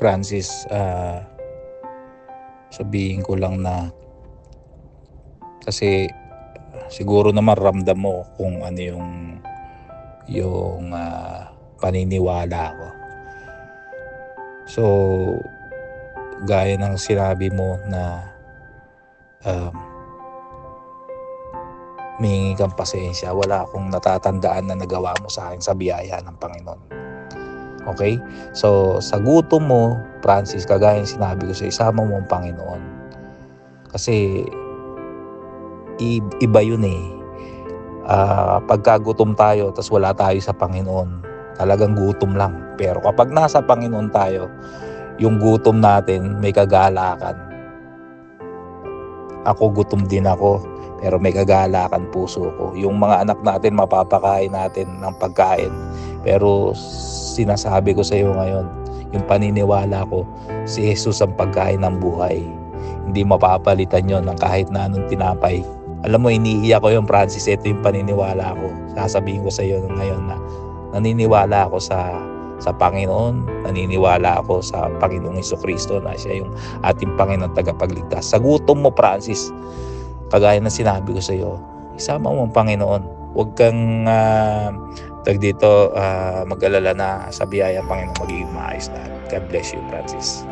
Francis, ah, sabihin ko lang na kasi siguro naman ramdam mo kung ano yung yung ah, paniniwala ko. So, gaya ng sinabi mo na um, humingi kang pasensya, wala akong natatandaan na nagawa mo sa akin sa biyaya ng Panginoon. Okay? So, sa gutom mo, Francis, kagaya sinabi ko sa isama mo ang Panginoon. Kasi, iba yun eh. Ah, pagka gutom tayo, tas wala tayo sa Panginoon, talagang gutom lang. Pero kapag nasa Panginoon tayo, yung gutom natin may kagalakan. Ako gutom din ako, pero may kagalakan puso ko. Yung mga anak natin, mapapakain natin ng pagkain. Pero sinasabi ko sa iyo ngayon, yung paniniwala ko, si Jesus ang pagkain ng buhay. Hindi mapapalitan yon ng kahit na anong tinapay. Alam mo, iniiyak ko yung Francis, ito yung paniniwala ko. Sasabihin ko sa iyo ngayon na naniniwala ako sa sa Panginoon, naniniwala ako sa Panginoong Heso Kristo na siya yung ating Panginoon tagapagligtas. Sa gutom mo, Francis, kagaya ng sinabi ko sa iyo, isama mo ang Panginoon. Huwag kang uh, tag dito ah, mag-alala na sa biyaya ng Panginoon magiging maayos na. God bless you, Francis.